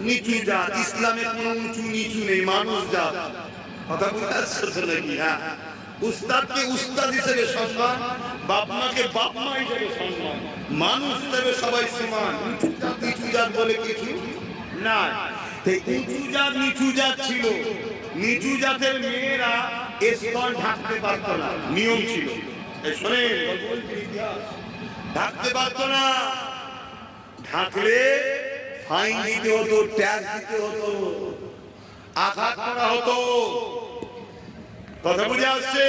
নিচু জাত ইসলামে কোনো উঁচু নিচু নেই মানুষ জাত কথা পারছ নাকি হ্যাঁ। উস্তাদ হিসেবে সম্মান বাপ বাপ মা হিসেবে সম্মান, মানুষ হিসেবে সবাই সমান। নিচু জাত বলে কিছু না উঁচু জাত, নিচু জাত ছিল। নিচু জাতের মেয়েরা স্তন ঢাকতে পারতো না, নিয়ম ছিল। ঢাকতে পারতো না। ঢাকলে ফাইন দিতে হতো, ট্যাক্স দিতে হতো, আঘাত করা হতো। কথা বুঝে আসছে?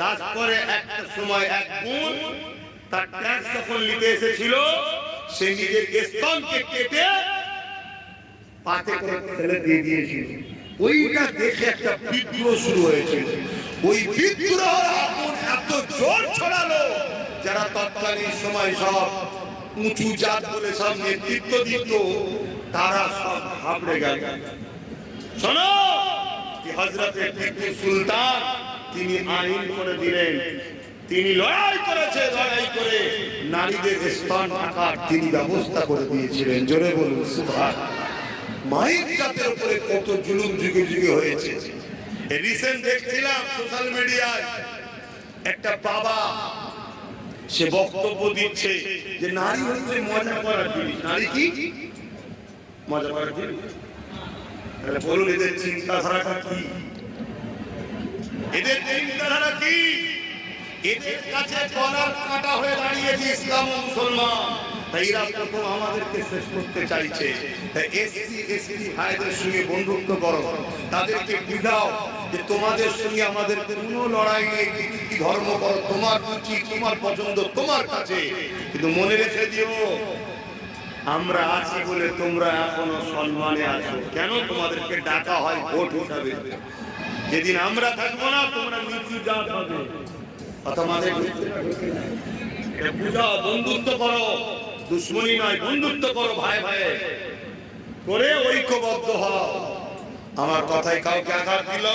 তারপরে একটা সময় এক বোন তার ট্যাক্স যখন নিতে এসেছিল, সে নিজের স্তনকে কেটে পাতে করে ফেলে দিয়ে দিয়েছিল। ওইটা দেখে একটা বিদ্রোহ শুরু হয়েছিল ওই বিদ্রোহ এত জোর ছড়ালো, যারা তৎকালীন সময় সব উঁচু জাত বলে সব নেতৃত্ব দিত তারা সব ঘাবড়ে গেল। শোনো হজরতে টিপু সুলতান তিনি আইন করে দিলেন, তিনি লড়াই করেছে, লড়াই করে নারীদের স্তন ঢাকার তিনি ব্যবস্থা করে দিয়েছিলেন। জোরে বলুন সুভাষ মায়ের জাতের উপরে কত জুলুম যুগে যুগে হয়েছে রিসেন্ট দেখছিলাম সোশ্যাল মিডিয়ায় একটা বাবা সে বক্তব্য দিচ্ছে যে নারী হচ্ছে মজা করার জিনিস। নারী কি? মজা করার জিনিস। তাহলে বলুন, এদের চিন্তাধারাটা কি? এদের চিন্তাধারা কি? এদের কাছে গলার কাটা হয়ে দাঁড়িয়েছে ইসলাম মুসলমান। তাই এরা প্রথম আমাদেরকে শেষ করতে চাইছে। এসসি সঙ্গে বন্ধুত্ব করো। তাদেরকে বুঝাও যে তোমাদের সঙ্গে আমাদের কোনো লড়াই নেই, কি ধর্ম করো, তোমার রুচি, তোমার পছন্দ, তোমার কাছে। কিন্তু মনে রেখে দিও, আমরা আছি বলে তোমরা এখনও সম্মানে আছো। কেন তোমাদেরকে ডাকা হয় ভোট হিসাবে? যেদিন আমরা থাকব না, তোমরা নিচু জাত হবে। তোমাদের পূজা বন্ধুত্ব করো, দুশ্মনী নয়, বন্ধুত্ব করো ভাই ভাই। করে ঐক্যবদ্ধ হও। আমার কথায় কাউকে আঘাত দিল?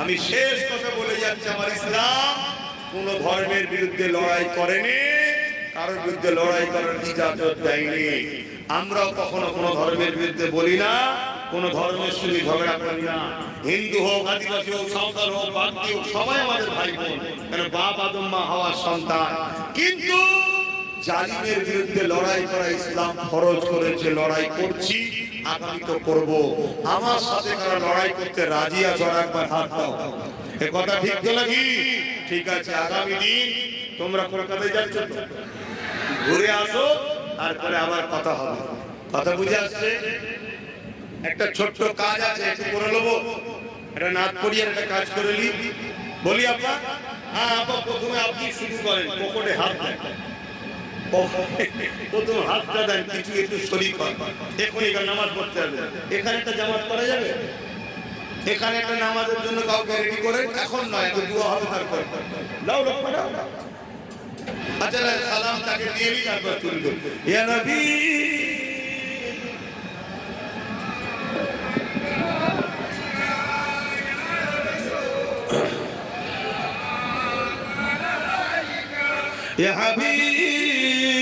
আমি শেষ কথা বলে যাচ্ছি, আমার ইসলাম কোন ধর্মের বিরুদ্ধে লড়াই করেনি, কারোর বিরুদ্ধে লড়াই করার ইজাজত দেয়নি। আমরাও কখনো কোনো ধর্মের বিরুদ্ধে বলি না, কোন ধর্মের সঙ্গে ঝগড়া করি না। হিন্দু হোক, আদিবাসী হোক, সাঁওতাল হোক, বাগদি হোক, সবাই আমাদের ভাই বোন। বাপ আদম, মা হওয়ার সন্তান। কিন্তু জালিমের বিরুদ্ধে লড়াই করা ইসলাম ফরজ করেছে লড়াই করছি, আগামী তো করব। আমার সাথে কারা লড়াই করতে রাজি আছো একবার হাত দাও। এ কথা ঠিক তো নাকি? ঠিক আছে, আগামী দিন তোমরা কলকাতায় যাচ্ছ তো। ঘুরে আসো, তারপরে আবার কথা হবে। কথা বুঝে আসছে? একটা ছোট্ট কাজ আছে, একটু করে নেব। একটা নাচ পড়িয়ে একটা কাজ করে নি বলি, আপা। হ্যাঁ আপা, প্রথমে আপনি শুরু করেন, পকেটে হাত দেন। প্রথম হাতটা দেন কিছু একটু শরীর করেন এখন এখানে নামাজ পড়তে হবে এখানে একটা জামাত করা যাবে এখানে একটা নামাজের জন্য কাউকে রেডি করে এখন নয় একটু দুয়া হবে তারপর লাও লক্ষ্য দাও আচ্ছা সালাম তাকে দিয়ে দিই তারপর তুলবে ইয়া নবী يا حبيب